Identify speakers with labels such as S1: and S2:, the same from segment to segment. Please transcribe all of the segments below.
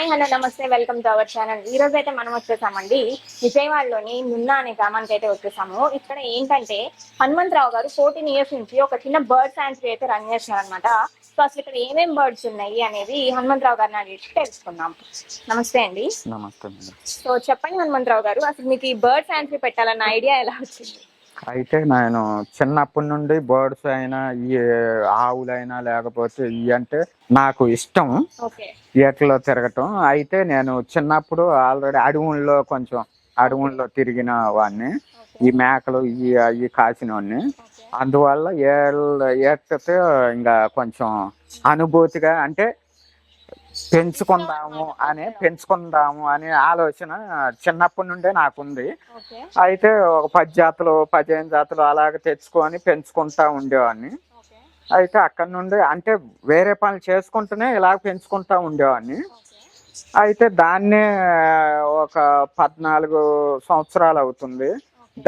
S1: Hi hello నమస్తే welcome to our channel ఈ రోజు అయితే మనం వచ్చేసామండి విజయవాడలోని నున్నా అనే గ్రామానికి అయితే వచ్చేసాము. ఇక్కడ ఏంటంటే హనుమంతరావు గారు ఫోర్టీన్ ఇయర్స్ నుంచి ఒక చిన్న బర్డ్ సాంచురీ అయితే రన్ చేస్తున్నారు అనమాట సో అసలు ఇక్కడ ఏమేం బర్డ్స్ ఉన్నాయి అనేది హనుమంతరావు గారిని అడిగి తెలుసుకుందాం. నమస్తే అండి.
S2: నమస్తే
S1: సో చెప్పండి హనుమంతరావు గారు అసలు మీకు ఈ బర్డ్ సాంచురీ పెట్టాలన్న ఐడియా ఎలా వచ్చింది?
S2: అయితే నేను చిన్నప్పటి నుండి బర్డ్స్ అయినా ఈ ఆవులైనా లేకపోతే ఇవి అంటే నాకు ఇష్టం. ఈటలో తిరగటం. అయితే నేను చిన్నప్పుడు ఆల్రెడీ అడవుల్లో కొంచెం అడవుల్లో తిరిగిన వాడిని. ఈ మేకలు ఇవి అవి కాసిన వాడిని అందువల్ల ఏళ్ళ ఏటతో ఇంకా కొంచెం అనుభూతిగా అంటే పెంచుకుందాము అనే పెంచుకుందాము అనే ఆలోచన చిన్నప్పటి నుండే నాకుంది. అయితే ఒక పది జాతులు పదిహేను జాతులు అలాగ తెచ్చుకొని పెంచుకుంటా ఉండేవాడిని. అయితే అక్కడ నుండి అంటే వేరే పనులు చేసుకుంటూనే ఇలా పెంచుకుంటా ఉండేవాడిని. అయితే దాన్నే ఒక పద్నాలుగు సంవత్సరాలు అవుతుంది.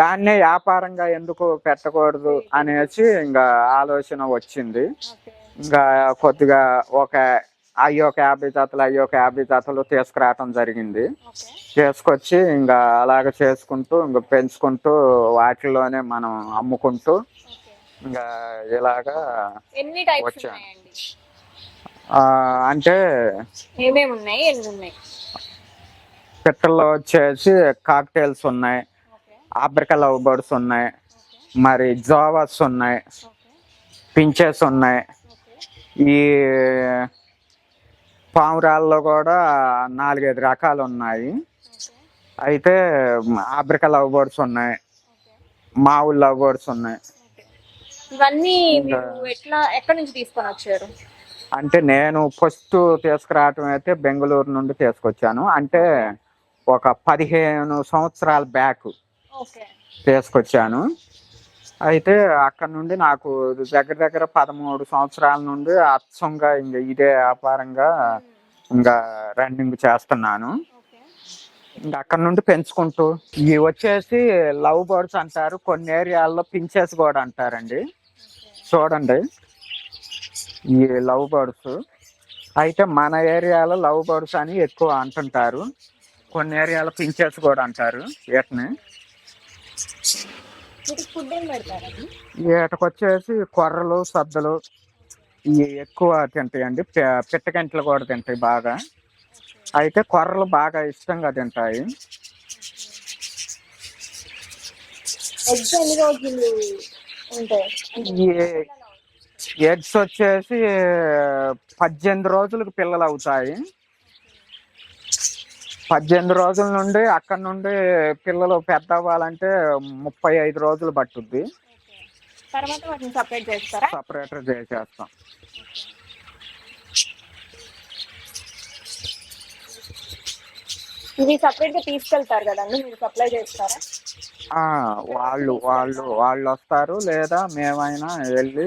S2: దాన్నే వ్యాపారంగా ఎందుకు పెట్టకూడదు అనేసి ఇంకా ఆలోచన వచ్చింది. ఇంకా కొద్దిగా ఒక అయ్యి ఒక యాభై జాతులు అయ్యి ఒక యాభై జాతులు తీసుకురావటం జరిగింది.
S1: ఓకే.
S2: చేసుకొచ్చి ఇంకా అలాగ చేసుకుంటూ ఇంకా పెంచుకుంటూ వాటిల్లోనే మనం అమ్ముకుంటూ ఇంకా ఇలాగా ఆ, అంటే పిట్టల్లో వచ్చేసి కాక్టైల్స్ ఉన్నాయి. ఆఫ్రికా లవ్ బర్డ్స్ ఉన్నాయి. మరి జోవాస్ ఉన్నాయి. పించెస్ ఉన్నాయి. ఈ పావురాల్లో కూడా నాలుగైదు రకాలు ఉన్నాయి అయితే ఆఫ్రికా లవ్ బర్డ్స్ ఉన్నాయి. మావుల్ లవ్ బర్డ్స్ ఉన్నాయి.
S1: ఇవన్నీ
S2: ఇంకా-
S1: మీరు ఎట్లా ఎక్కడి నుంచి తీసుకొని వచ్చారు?
S2: అంటే నేను ఫస్ట్ తీసుకురావటం అయితే బెంగళూరు నుండి తీసుకొచ్చాను. అంటే ఒక పదిహేను సంవత్సరాల బ్యాక్ తీసుకొచ్చాను. అయితే అక్కడ నుండి నాకు దగ్గర దగ్గర పదమూడు సంవత్సరాల నుండి అచ్చంగా ఇంక ఇదే వ్యాపారంగా ఇంకా రన్నింగ్ చేస్తున్నాను. ఇంకా అక్కడ నుండి పెంచుకుంటూ ఇవి వచ్చేసి లవ్ బర్డ్స్ అంటారు కొన్ని ఏరియాల్లో పించెస్ కూడా అంటారండి. చూడండి. ఈ లవ్ బర్డ్స్. అయితే మన ఏరియాలో లవ్ బర్డ్స్ అని ఎక్కువ అంటుంటారు. కొన్ని ఏరియాలో పించెస్ కూడా అంటారు. వీటిని.
S1: వీటికి ఫుడ్ ఏం పెడతారండి?
S2: వీటికి వచ్చేసి కొర్రలు సద్దలు ఇవి ఎక్కువ తింటాయండి పిట్టగంటలు కూడా తింటాయి బాగా. అయితే కొర్రలు బాగా ఇష్టంగా తింటాయి.
S1: ఎగ్స్
S2: వచ్చేసి పద్దెనిమిది రోజులకు పిల్లలు అవుతాయి. పద్దెనిమిది రోజుల నుండి అక్కడ నుండి పిల్లలు పెద్ద అవ్వాలంటే ముప్పై ఐదు రోజులు పట్టుద్ది.
S1: తర్వాత వాటిని సపరేట్ చేస్తారా?
S2: సపరేటర్ చేసేస్తాం.
S1: ఇవి సపరేట్గా తీసుకెళ్తారు కదండి మీరు సప్లై చేస్తారా?
S2: ఆ, వాళ్ళు వాళ్ళు వాళ్ళు వస్తారు లేదా మేమైనా వెళ్ళి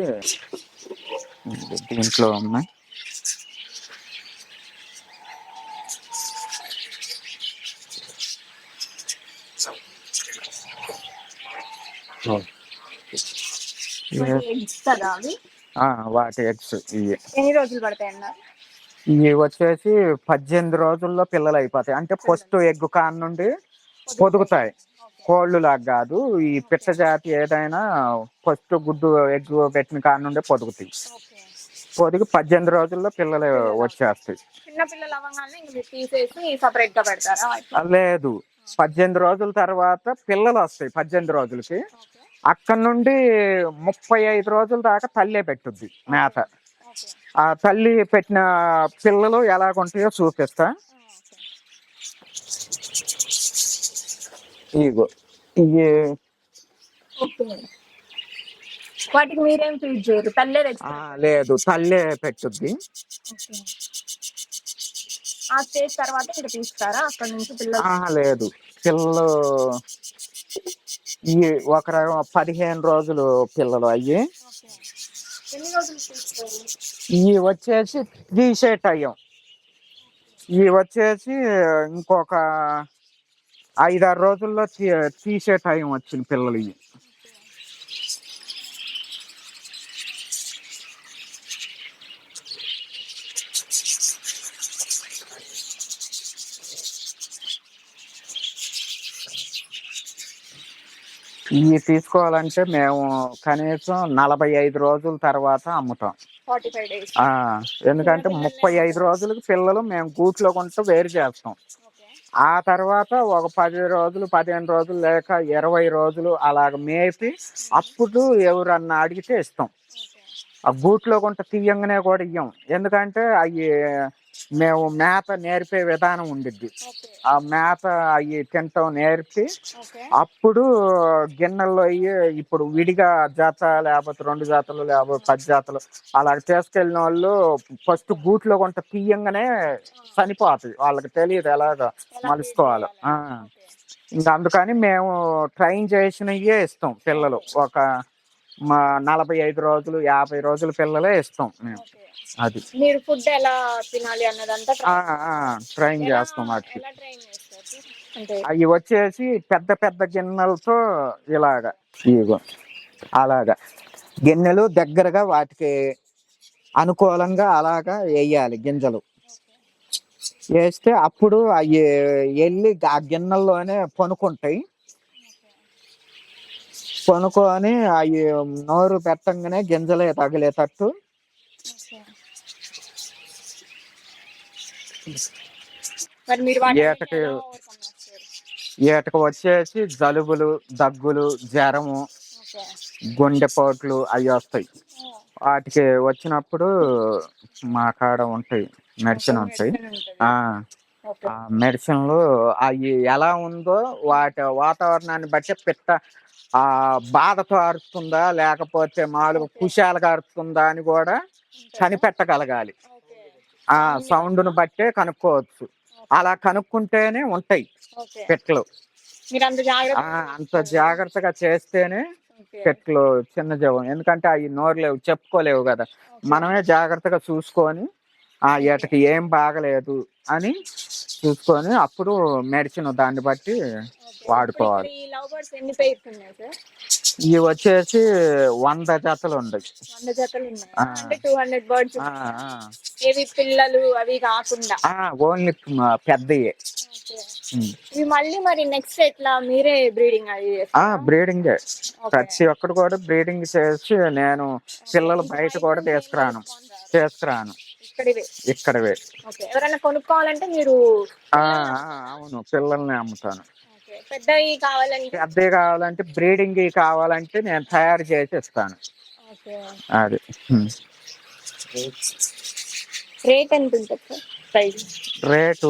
S2: దీంట్లో ఉన్నాయి
S1: ఎగ్స్ కదా అవి?
S2: ఆ, వాటి ఎగ్స్ ఇవి
S1: ఎన్ని రోజులు పడతాయి అన్నారు
S2: ఇవి వచ్చేసి పద్దెనిమిది రోజుల్లో పిల్లలు అయిపోతాయి. అంటే ఫస్ట్ ఎగ్ కాన్ నుండి పొదుగుతాయి. కోళ్ళు లాగా కాదు. ఈ పిట్ట జాతి ఏదైనా ఫస్ట్ గుడ్డు ఎగ్ పెట్టిన కాడ నుండే పొదుగుతాయి. పొదిగి పద్దెనిమిది రోజుల్లో పిల్లలు వచ్చేస్తాయి. లేదు. పద్దెనిమిది రోజుల తర్వాత పిల్లలు వస్తాయి పద్దెనిమిది రోజులకి. అక్కడ నుండి ముప్పై ఐదు రోజుల దాకా తల్లే పెట్టుద్ది మేత. ఆ తల్లి పెట్టిన పిల్లలు ఎలాగుంటాయో చూపిస్తా. ఇగో ఇవి
S1: వాటికి మీరేం ఫీడ్ చేయరు? తల్లే
S2: లేదు తల్లే పెట్టుద్ది.
S1: ఆ స్టేజ్ తర్వాత ఇక్కడ తీస్తారా? అక్కడ నుంచి పిల్లలు
S2: లేదు. పిల్లలు ఈ ఒక రకం పదిహేను రోజులు పిల్లలు అయ్యి ఇవి వచ్చేసి తీసే టైం ఇవి వచ్చేసి ఇంకొక ఐదారు రోజుల్లో తీ- తీసే టైం వచ్చింది పిల్లలు ఇవి ఇవి తీసుకోవాలంటే మేము కనీసం నలభై ఐదు రోజుల తర్వాత అమ్ముతాం. ఎందుకంటే ముప్పై ఐదు రోజులకి పిల్లలు మేము గూట్లో కొంటూ వేరు చేస్తాం. ఆ తర్వాత ఒక పది రోజులు పదిహేను రోజులు లేక ఇరవై రోజులు అలాగ మేపి అప్పుడు ఎవరన్నా అడిగితే ఇస్తాం. ఆ గూట్లో కొంత తీయంగానే కూడా ఇయ్యం. ఎందుకంటే అవి మేము మేత నేర్పే విధానం ఉండిద్ది. ఆ మేత అవి తింటాం నేర్పి అప్పుడు గిన్నెల్లో అయ్యి ఇప్పుడు విడిగా జత లేకపోతే రెండు జాతలు లేకపోతే పది జాతలు అలా తీసుకెళ్ళిన వాళ్ళు ఫస్ట్ గూట్లో కొంత తీయంగానే చనిపోతుంది. వాళ్ళకి తెలియదు ఎలాగ మలుసుకోవాలో. ఆ. ఇంకా అందుకని మేము ట్రైన్ చేసినవే ఇస్తాం పిల్లలు. ఒక మా నలభై ఐదు రోజులు యాభై రోజుల పిల్లలే ఇస్తాం మేము. అది.
S1: మీరు ఫుడ్ ఎలా తినాలి అన్నదంతా
S2: ట్రైన్ చేస్తాం వాటికి. అవి వచ్చేసి పెద్ద పెద్ద గిన్నెలతో ఇలాగా ఇగో అలాగా. గిన్నెలు దగ్గరగా వాటికి అనుకూలంగా అలాగా వేయాలి గింజలు. వేస్తే అప్పుడు అవి వెళ్ళి ఆ గిన్నెల్లోనే పనుకుంటాయి. పనుకొని అవి నోరు పెట్టంగానే గింజలే తగిలేటట్టు. ఏటకి-? వీటికి వచ్చేసి జలుబులు దగ్గులు జ్వరము. గుండెపోట్లు అవి వస్తాయి. వాటికి వచ్చినప్పుడు మా కాడ ఉంటాయి మెడిసిన్ ఉంటాయి. మెడిసిన్లు అవి ఎలా ఉందో వాటి వాతావరణాన్ని బట్టి పిట్ట ఆ బాధతో అరుస్తుందా లేకపోతే మామూలుగా. కుశాలుగా అరుస్తుందా అని కూడా? కనిపెట్టగలగాలి. ఆ సౌండ్ను బట్టే కనుక్కోవచ్చు అలా కనుక్కుంటేనే ఉంటాయి. పెట్లు
S1: అంత జాగ్రత్త
S2: ఆ అంత జాగ్రత్తగా చేస్తేనే. పెట్లు చిన్న జీవం ఎందుకంటే అవి నోరులేవు చెప్పుకోలేవు కదా. మనమే జాగ్రత్తగా చూసుకొని ఆ వీటికి ఏం బాగలేదు అని చూసుకొని అప్పుడు మెడిసిన్ దాన్ని బట్టి. వాడుకోవాలి. ఇవి వచ్చేసి వంద జతలు.
S1: ఏవి పిల్లలు అవి కాకుండా?
S2: ఓన్లీ పెద్దయే.
S1: మళ్ళీ మరి నెక్స్ట్ ఎట్లా? మీరే బ్రీడింగ్?
S2: బ్రీడింగే. ప్రతి ఒక్కరు కూడా బ్రీడింగ్ చేసి నేను పిల్లలు బయట కూడా తీసుకురాను. తీసుకురాను
S1: ఇక్కడివే. ఎవరైనా కొనుక్కోవాలంటే మీరు
S2: అవును పిల్లల్ని అమ్ముతాను.
S1: పెద్దవి కావాలంటే
S2: పెద్దవి కావాలంటే బ్రీడింగ్ కావాలంటే నేను తయారు చేసి ఇస్తాను అది.
S1: రేట్ ఎంత ఉంటుంది సార్? ప్రైస్?
S2: రేటు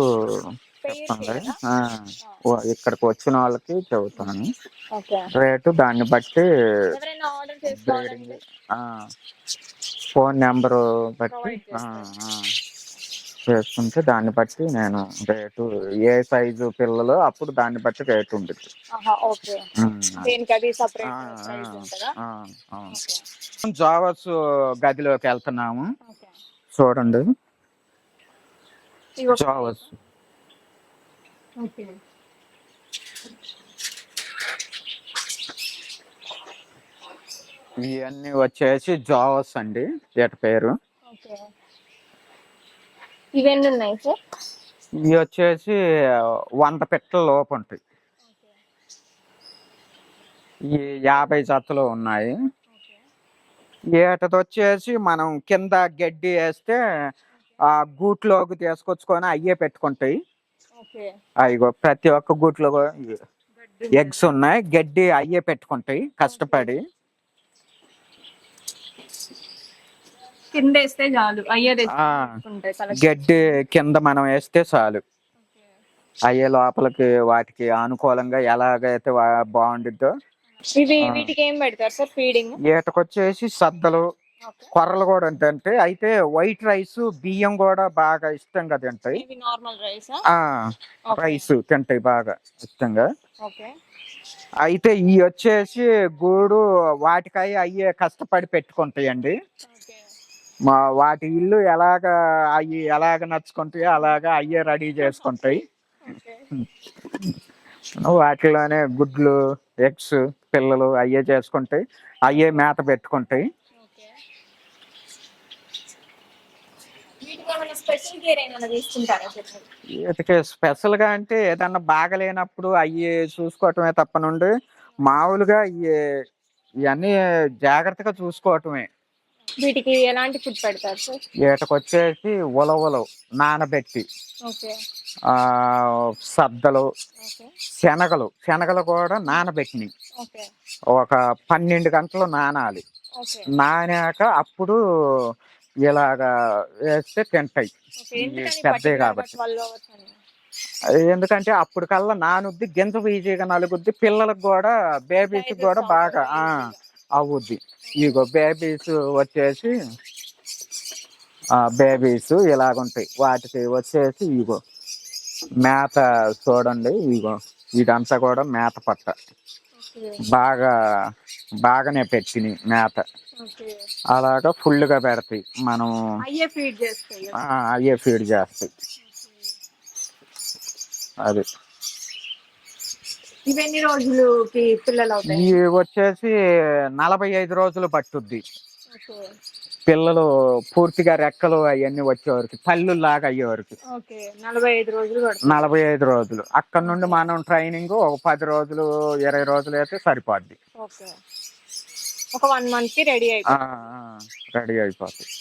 S2: ఇక్కడికి వచ్చిన వాళ్ళకి చెబుతాను. రేటు దాన్ని బట్టి ఫోన్ నెంబరు బట్టి చేసుకుంటే దాన్ని బట్టి నేను రేటు ఏ సైజు పిల్లలు అప్పుడు దాన్ని బట్టి రేటు ఉంటుంది
S1: ఆహా ఓకే.
S2: ఉమ్.
S1: దేనికి అది
S2: ఆ,
S1: సపరేట్
S2: ఆ,
S1: ప్రైస్ ఉంటుందా
S2: ఆ, అవును.
S1: ఓకే
S2: జావస్ గదిలోకి వెళ్తున్నాము
S1: ఓకే
S2: చూడండి
S1: ఇవి ఒక-
S2: జావస్
S1: ఓకే
S2: ఇవన్నీ వచ్చేసి జావస్ అండి వీటి పేరు.
S1: ఇవన్నీ ఉన్నాయి సార్?
S2: ఇవి వచ్చేసి వంద పెట్టల లోపు ఉంటాయి. ఈ యాభై జతలు ఉన్నాయి. ఏటది వచ్చేసి మనం కింద గడ్డి వేస్తే ఆ గూట్లోకి తీసుకొచ్చుకొని అయ్యే పెట్టుకుంటాయి. అయ్యో ప్రతి ఒక్క గూట్లో ఎగ్స్ ఉన్నాయి. గడ్డి అయ్యే పెట్టుకుంటాయి కష్టపడి.
S1: కింద వేస్తే చాలు
S2: గడ్డి కింద మనం వేస్తే చాలు. అయ్యే లోపలికి వాటికి అనుకూలంగా ఎలాగైతే.
S1: వీటికి ఏం పెడతారు సార్? ఫీడింగ్?
S2: ఈటకొచ్చేసి సద్దలు కొర్రలు కూడా తింటే అయితే వైట్ రైస్ బియ్యం కూడా బాగా ఇష్టంగా తింటాయి.
S1: రైస్?
S2: ఆ రైస్ తింటాయి బాగా ఇష్టంగా. అయితే ఈ వచ్చేసి గూడు వాటికై అయ్యే కష్టపడి పెట్టుకుంటాయండి. మా వాటి ఇల్లు ఎలాగ అవి ఎలాగ నచ్చుకుంటాయో అలాగా అయ్యే రెడీ చేసుకుంటాయి. వాటిలోనే గుడ్లు ఎగ్స్ పిల్లలు అయ్యే చేసుకుంటాయి. అయ్యే మేత పెట్టుకుంటాయి.
S1: వీటికి ఏమైనా స్పెషల్ కేర్ ఏమైనా తీసుకుంటారా చెప్పండి?
S2: వీటికి స్పెషల్గా అంటే ఏదన్నా బాగలేనప్పుడు అయ్యి చూసుకోవటమే తప్ప నుండి మామూలుగా ఇవన్నీ జాగ్రత్తగా చూసుకోవటమే.
S1: వీటికి ఎలాంటి ఫుడ్ పెడతారు సార్?
S2: వీటికొచ్చేసి ఉలవలు నానబెట్టి సద్దలు శనగలు శనగలు కూడా నానబెట్టినాయి ఒక పన్నెండు గంటలు నానాలి. నానాక అప్పుడు ఇలాగా వేస్తే తింటాయి. పెద్దవి కాబట్టి.
S1: 12 hours అని?
S2: ఎందుకంటే అప్పుడు కల్లా నానుద్ది గింజ ఈజీగా నలుగుద్ది పిల్లలకు కూడా బేబీస్ కూడా బాగా అవుద్ది. ఇగో బేబీస్ వచ్చేసి బేబీస్ ఇలాగుంటాయి. వాటికి వచ్చేసి ఇగో మేత చూడండి ఇగో ఇదంతా కూడా మేత పట్ట. బాగా బాగానే పెట్టినాయి మేత. అలాగా ఫుల్గా పెడతాయి. మనం
S1: అయ్యే ఫీడ్ చేస్తాయి.
S2: ఆ, అయ్యే ఫీడ్ చేస్తాయి. అది.
S1: ఇవి ఎన్ని రోజులకి పిల్లలు అవుతాయి
S2: ఇవి వచ్చేసి నలభై ఐదు రోజులు పట్టుద్ది. పిల్లలు పూర్తిగా రెక్కలు అవన్నీ వచ్చేవరకు పళ్ళు లాగా అయ్యేవరకు
S1: నలభై ఐదు రోజులు పడుతుంది.
S2: నలభై ఐదు రోజులు. అక్కడ నుండి మనం ట్రైనింగ్ ఒక పది రోజులు ఇరవై రోజులు అయితే సరిపోద్ది.
S1: ఒక వన్ మంత్కి రెడీ అయిపోతుంది.
S2: రెడీ అయిపోతుంది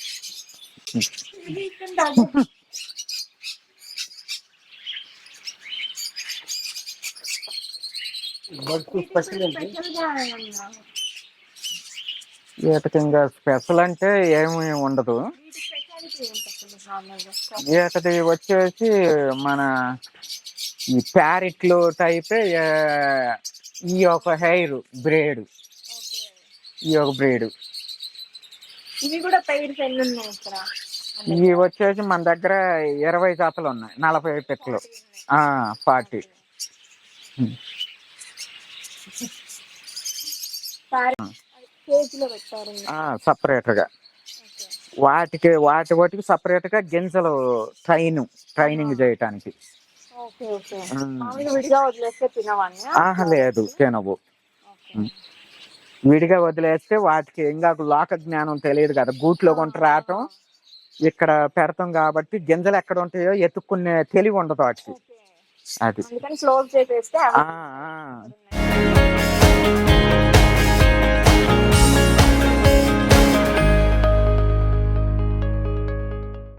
S2: వీటికి ఇంకా స్పెషల్ అంటే ఏమీ ఉండదు. వీటిది వచ్చేసి మన ఈ ప్యారెట్లు టైపే ఈ ఒక హెయిర్ బ్రేడ్. ఈ ఒక బ్రేడ్.
S1: ఇవి కూడా పెయిడ్స్ ఎన్ని ఉన్నాయి ఇక్కడ?
S2: ఇవి వచ్చేసి మన దగ్గర ఇరవై జాతలు ఉన్నాయి. నలభై పెట్లు ఆ ఫార్టీ. సపరేట్గా వాటికి వాటి వాటికి సపరేట్గా గింజలు ట్రైన్ ట్రైనింగ్ చేయటానికి. ఆహా లేదు తినవు. విడిగా వదిలేస్తే వాటికి ఇంకా లోక జ్ఞానం తెలియదు కదా. గూట్లో కొంట రావటం ఇక్కడ పెడతాం కాబట్టి గింజలు ఎక్కడ ఉంటాయో ఎత్తుక్కునే తెలివి ఉండదు వాటికి. అది.
S1: క్లోజ్ చేసేస్తే.